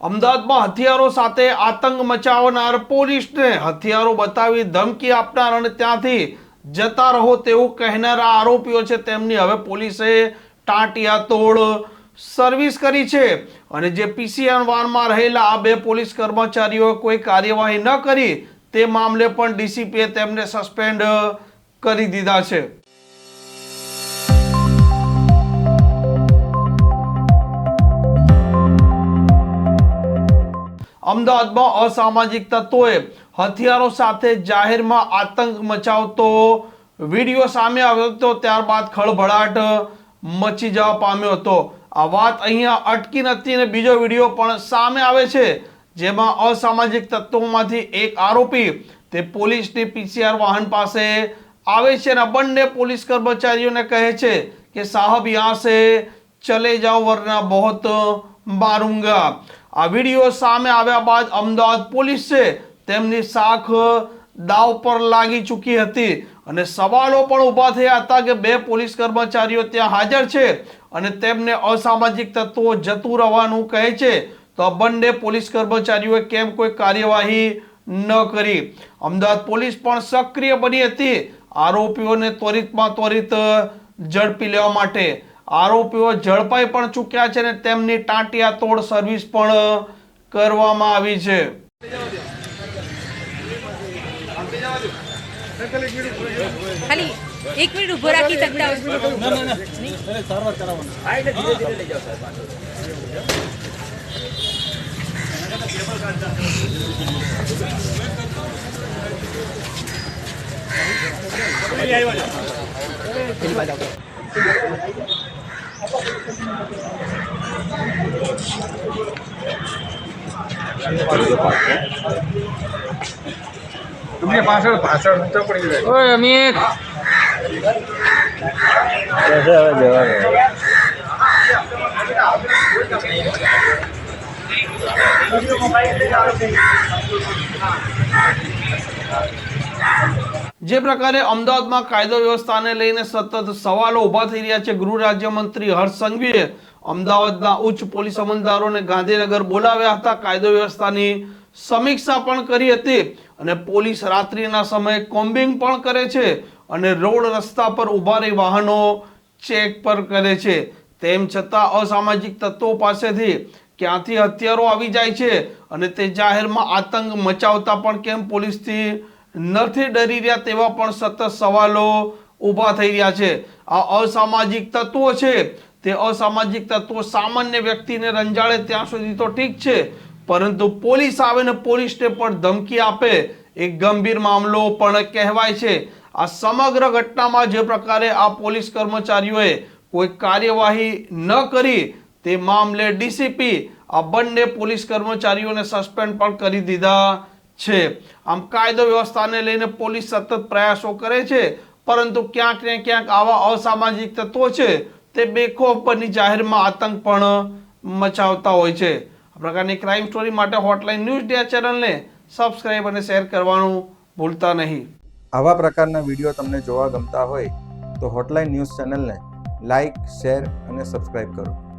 અમદાવાદમાં હથિયારો સાથે આતંક મચાવનાર પોલીસને હથિયારો બતાવી ધમકી આપનાર અને ત્યાંથી જતા રહો તેવું કહેનારા આરોપીઓ છે. તેમની હવે પોલીસે ટાંટિયા તોડ સર્વિસ કરી છે અને જે પીસીઆર વાનમાં રહેલા આ બે પોલીસ કર્મચારીઓ કોઈ કાર્યવાહી ન કરી તે મામલે પણ ડીસીપીએ તેમને સસ્પેન્ડ કરી દીધા છે. અમદાવાદમાં અસામાજિક તત્વોએ હથિયારો સાથે જાહેરમાં આતંક મચાવતો વીડિયો સામે આવ્યો હતો, ત્યારબાદ ખળભળાટ મચી જવા પામ્યો હતો. આ વાત અહીંયા અટકી નથી અને બીજો વીડિયો પણ સામે આવે છે, જેમાં અસામાજિક તત્વોમાંથી એક આરોપી તે પોલીસની પીસીઆર વાહન પાસે આવે છે અને બંને પોલીસ કર્મચારીઓને કહે છે કે, સાહબ, યહાં સે ચલે જાઓ, વરના બહોત માरूंगा આ વીડિયો સામે આવ્યા બાદ અમદાવાદ પોલીસ તેમની શાખ દાવ પર લાગી ચૂકી હતી અને સવાલો પણ ઊભા થયા હતા કે બે પોલીસ કર્મચારીઓ ત્યાં હાજર છે અને તેમને અસામાજિક તત્વો જતું રહેવાનું કહે છે. તો બંને પોલીસ કર્મચારીઓએ કેમ કોઈ કાર્યવાહી ન કરી? અમદાવાદ પોલીસ પણ સક્રિય બની હતી. આરોપીઓને ત્વરિતમાં ત્વરિત ઝડપી લેવા માટે આરોપીઓ ઝડપાઈ પણ ચૂક્યા છે અને તેમની ટાંટિયા તોડ સર્વિસ પણ કરવામાં આવી છે. ખાલી એક મિનિટ ઊભો રાખી શકતા હોય. તમને પાછળ પાછળ તો પડી જાય ઓય અમિત જે પ્રકારે અમદાવાદમાં કાયદો વ્યવસ્થાને લઈને સતત સવાલો ઊભા થઈ રહ્યા છે, ગૃહ રાજ્યમંત્રી હર્ષ સંઘવીએ અમદાવાદના ઉચ્ચ પોલીસ અમલદારોને ગાંધીનગર બોલાવ્યા હતા. કાયદો વ્યવસ્થાની સમીક્ષા પણ કરી હતી અને પોલીસ રાત્રિના સમયે કોમ્બિંગ પણ કરે છે અને રોડ રસ્તા પર ઊભા રહી વાહનો ચેક પર કરે છે. તેમ છતાં અસામાજિક તત્વો પાસેથી ક્યાંથી હથિયારો આવી જાય છે અને તે જાહેરમાં આતંક મચાવતા પણ કેમ પોલીસથી નથી ડરી રહ્યા તેવા પણ સતત સવાલો ઊભા થઈ રહ્યા છે. આ અસામાજિક તત્વો છે. તે અસામાજિક તત્વો સામાન્ય વ્યક્તિને રંજાડે ત્યાં સુધી તો ઠીક છે. પરંતુ પોલીસ આવે ને પોલીસને પણ ધમકી આપે એક ગંભીર મામલો પણ કહેવાય છે. આ સમગ્ર ઘટનામાં જે પ્રકારે આ પોલીસ કર્મચારીઓએ કોઈ કાર્યવાહી ન કરી, તે મામલે ડીસીપી આ બંને પોલીસ કર્મચારીઓને સસ્પેન્ડ પણ કરી દીધા છે. આમ કાયદો વ્યવસ્થાને લઈને પોલીસ સતત પ્રયાસો કરે છે, પરંતુ ક્યાંક ને ક્યાંક આવા અસામાજિક તત્વો છે, તે બેખોફ બની જાહેરમાં આતંક પણ મચાવતા હોય છે. આ પ્રકારની ક્રાઇમ સ્ટોરી માટે હોટલાઇન ન્યૂઝ ડે ચેનલને સબસ્ક્રાઇબ અને શેર કરવાનું ભૂલતા નહીં. આવા પ્રકારના વીડિયો તમને જોવા ગમતા હોય તો હોટલાઇન ન્યૂઝ ચેનલને લાઇક શેર અને સબસ્ક્રાઇબ કરો.